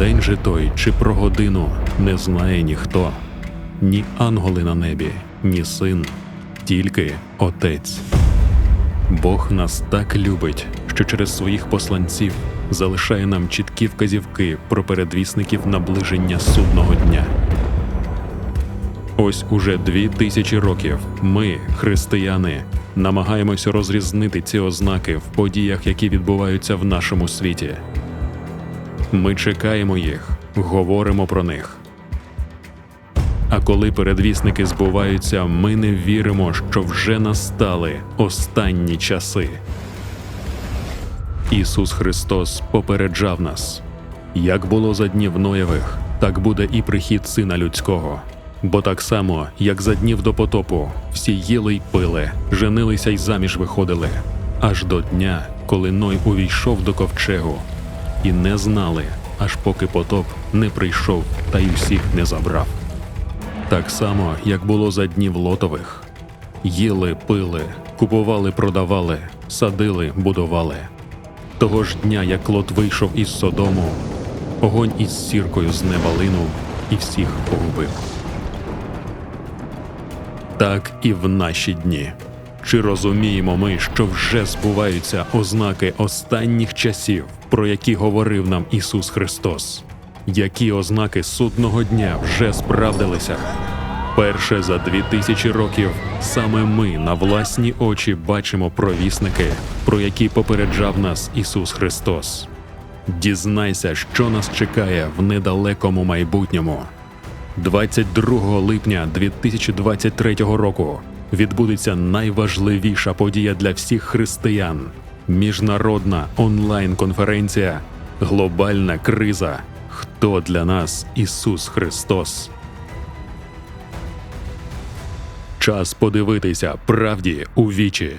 день же той чи про годину не знає ніхто, ні ангели на небі, ні син, тільки Отець. Бог нас так любить, що через своїх посланців залишає нам чіткі вказівки про передвісників наближення судного дня. Ось уже дві тисячі років ми, християни, намагаємося розрізнити ці ознаки в подіях, які відбуваються в нашому світі. Ми чекаємо їх, говоримо про них. А коли передвісники збуваються, ми не віримо, що вже настали останні часи. Ісус Христос попереджав нас: як було за днів Ноєвих, так буде і прихід Сина Людського. Бо так само, як за днів до потопу, всі їли й пили, женилися й заміж виходили, аж до дня, коли Ной увійшов до ковчегу, і не знали, аж поки потоп не прийшов та й усіх не забрав. Так само, як було за днів лотових. Їли, пили, купували, продавали, садили, будували. Того ж дня, як лот вийшов із Содому, огонь із сіркою з неба линув і всіх погубив. Так і в наші дні. Чи розуміємо ми, що вже збуваються ознаки останніх часів, про які говорив нам Ісус Христос? Які ознаки судного дня вже справдилися? Перше за дві тисячі років саме ми на власні очі бачимо провісники, про які попереджав нас Ісус Христос. Дізнайся, що нас чекає в недалекому майбутньому. 22 липня 2023 року відбудеться найважливіша подія для всіх християн міжнародна онлайн-конференція Глобальна криза. Хто для нас Ісус Христос? Час подивитися правді у вічі.